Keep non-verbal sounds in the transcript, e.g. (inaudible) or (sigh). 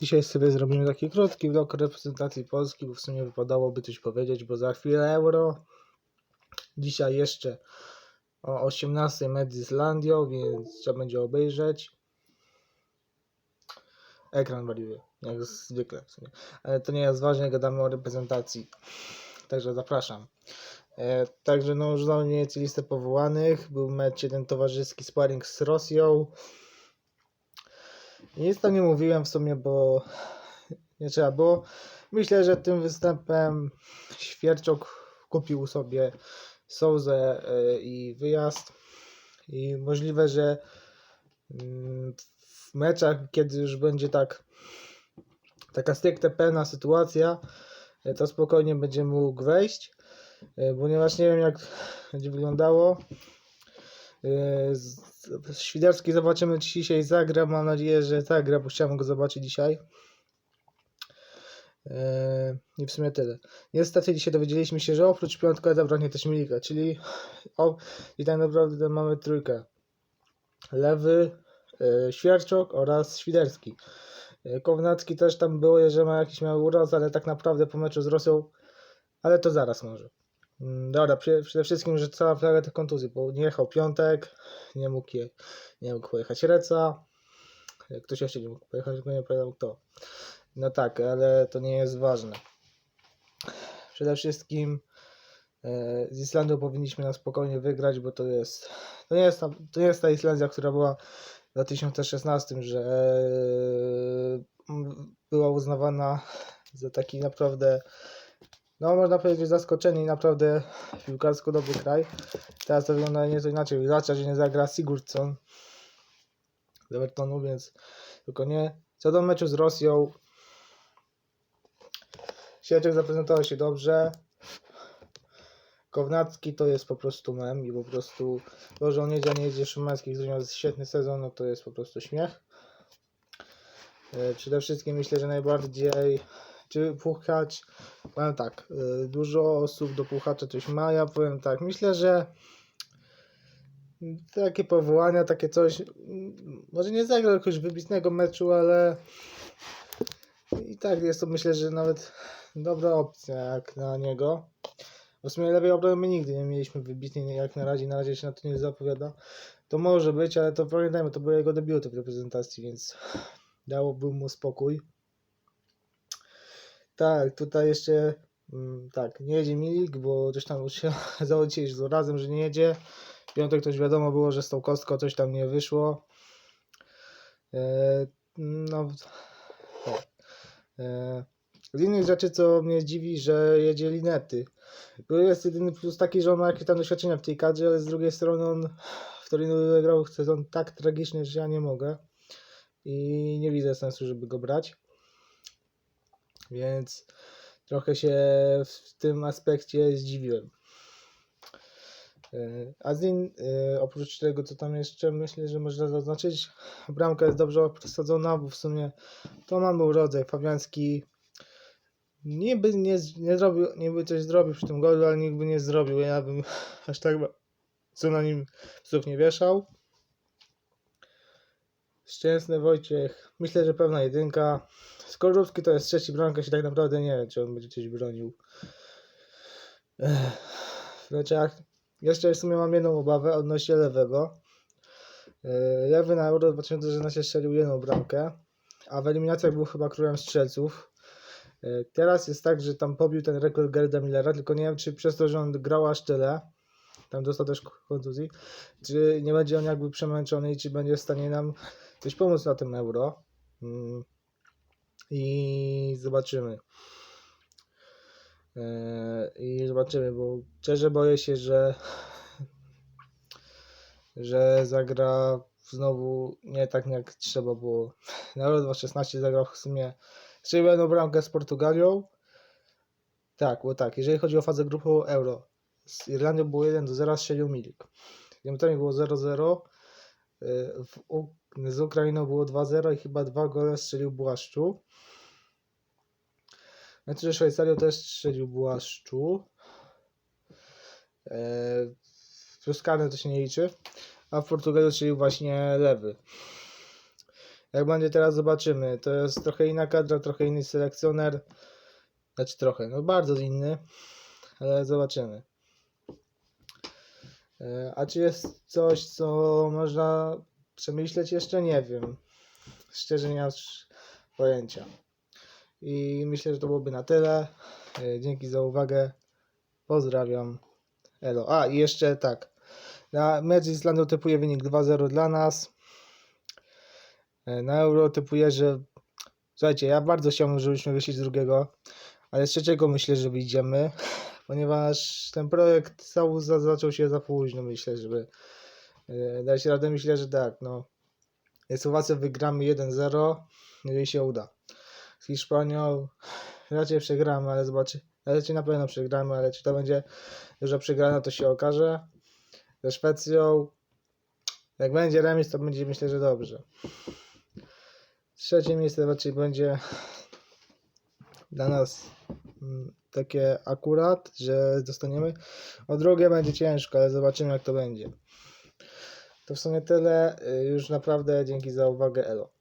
Dzisiaj sobie zrobimy taki krótki vlog reprezentacji Polski, bo w sumie wypadałoby coś powiedzieć, bo za chwilę Euro. Dzisiaj jeszcze o 18 mecz z Islandią, więc trzeba będzie obejrzeć. Ekran wariuje, jak zwykle. Ale to nie jest ważne, gadamy o reprezentacji. Także zapraszam. E, także no już więcej listę powołanych. Był mecz jeden towarzyski sparring z Rosją. Nic tam nie mówiłem w sumie, bo (sighs) nie trzeba było. Myślę, że tym występem Świerczok kupił sobie Souzę e, i wyjazd. I możliwe, że mm, w meczach, kiedy już będzie tak taka stricte pełna sytuacja, e, to spokojnie będzie mógł wejść, e, ponieważ nie wiem jak będzie wyglądało. E, Świderski zobaczymy czy dzisiaj zagra. Mam nadzieję, że zagra, bo chciałem go zobaczyć dzisiaj. E, I w sumie tyle. Niestety dzisiaj dowiedzieliśmy się, że oprócz piątka zabraknie też Milika, czyli o, i tak naprawdę mamy trójkę. Lewy, e, Świerczok oraz Świderski. Kownacki też tam było, że ma jakiś mały uraz, ale tak naprawdę po meczu z Rosją, ale to zaraz może. Mm, Dobra, przede wszystkim, że cała flaga tych kontuzji, bo nie jechał piątek, nie mógł, je, nie mógł pojechać Reca, ktoś jeszcze nie mógł pojechać, tylko nie pamiętam kto. No tak, ale to nie jest ważne. Przede wszystkim e, z Islandią powinniśmy na spokojnie wygrać, bo to jest to nie jest ta, to nie jest ta Islandia, która była w 2016, że e, była uznawana za taki naprawdę no można powiedzieć zaskoczenie i naprawdę piłkarsko dobry kraj. Teraz to wygląda nieco inaczej. Wystarczy, że nie zagra Sigurdsson z Evertonu, więc tylko nie. Co do meczu z Rosją, Sieczek zaprezentował się dobrze. Kownacki to jest po prostu mem i po prostu to, że on jedzie, nie jedzie Szymański, miał świetny sezon, no to jest po prostu śmiech. E, Przede wszystkim myślę, że najbardziej czy Puchacz, powiem tak, e, dużo osób do Puchacza coś ma, ja powiem tak, myślę, że takie powołania, takie coś, może nie zagrał jakiegoś wybitnego meczu, ale i tak jest to myślę, że nawet dobra opcja jak na niego. W sumie lewej obrony nigdy nie mieliśmy wybitnej jak na razie, na razie się na to nie zapowiada. To może być, ale to pamiętajmy, to były jego debiuty w reprezentacji, więc dałoby mu spokój. Tak, tutaj jeszcze mm, tak, nie jedzie Milik, bo coś tam się (laughs) zało dzisiaj z razem, że nie jedzie. Piątek już wiadomo było, że z tą kostką coś tam nie wyszło. E, no, tak. E, z innych rzeczy, co mnie dziwi, że jedzie Linety. To jest jedyny plus taki, że on ma jakieś tam doświadczenia w tej kadrze, ale z drugiej strony on w Torino wygrał sezon tak tragiczny, że ja nie mogę. I nie widzę sensu, żeby go brać. Więc trochę się w tym aspekcie zdziwiłem. E, A z e, oprócz tego, co tam jeszcze myślę, że można zaznaczyć, bramka jest dobrze przesadzona, bo w sumie to mamy urodzaj. Fabiański niby nie, nie zrobił, niby coś zrobił przy tym golu, ale nikt by nie zrobił. Ja bym (laughs) aż tak co na nim psów nie wieszał. Szczęsny Wojciech, myślę, że pewna jedynka. Skorupski to jest trzeci bramkarz i tak naprawdę nie wiem, czy on będzie coś bronił. W meczach jeszcze w sumie mam jedną obawę odnośnie lewego. Yy, Lewy na Euro 2016 strzelił jedną bramkę, a w eliminacjach był chyba królem strzelców. Yy, Teraz jest tak, że tam pobił ten rekord Gerda Millera, tylko nie wiem, czy przez to, że on grał aż tyle, tam dostał też kontuzji, czy nie będzie on jakby przemęczony i czy będzie w stanie nam coś pomóc na tym Euro. Mm. I zobaczymy. Yy, I zobaczymy, bo szczerze boję się, że że zagra znowu nie tak jak trzeba było. Na Euro 2016 zagrał w sumie strzelił jedną bramkę z Portugalią. Tak, bo tak, jeżeli chodzi o fazę grupową Euro, z Irlandią było 1 do 0, strzelił Milik. Z Niemcami było 0-0, yy, w U- z Ukrainą było 2-0 i chyba dwa gole strzelił Błaszczu. Znaczy, że Szwajcarią też strzelił Błaszczu. Eee, plus karne to się nie liczy. A w Portugalii strzelił właśnie lewy. Jak będzie teraz zobaczymy. To jest trochę inna kadra, trochę inny selekcjoner. Znaczy trochę, no bardzo inny, ale zobaczymy. E, A czy jest coś, co można przemyśleć? Jeszcze nie wiem. Szczerze nie mam pojęcia. I myślę, że to byłoby na tyle. E, Dzięki za uwagę. Pozdrawiam. Elo. A i jeszcze tak. Na mecz z Islandią typuję wynik 2-0 dla nas. E, Na Euro typuję, że słuchajcie, ja bardzo chciałbym, żebyśmy wyszli z drugiego, ale z trzeciego myślę, że wyjdziemy, ponieważ ten projekt cały za- zaczął się za późno, myślę, żeby e, dać radę. Myślę, że tak, no. Z Słowacją wygramy 1-0, jeżeli się uda. Z Hiszpanią raczej przegramy, ale zobaczy, raczej na pewno przegramy, ale czy to będzie duża przegrana, to się okaże. Ze Szwecją, jak będzie remis, to będzie myślę, że dobrze. Trzecie miejsce raczej będzie dla nas takie akurat, że dostaniemy. O drugie będzie ciężko, ale zobaczymy jak to będzie. To w sumie tyle. Y, Już naprawdę dzięki za uwagę. Elo.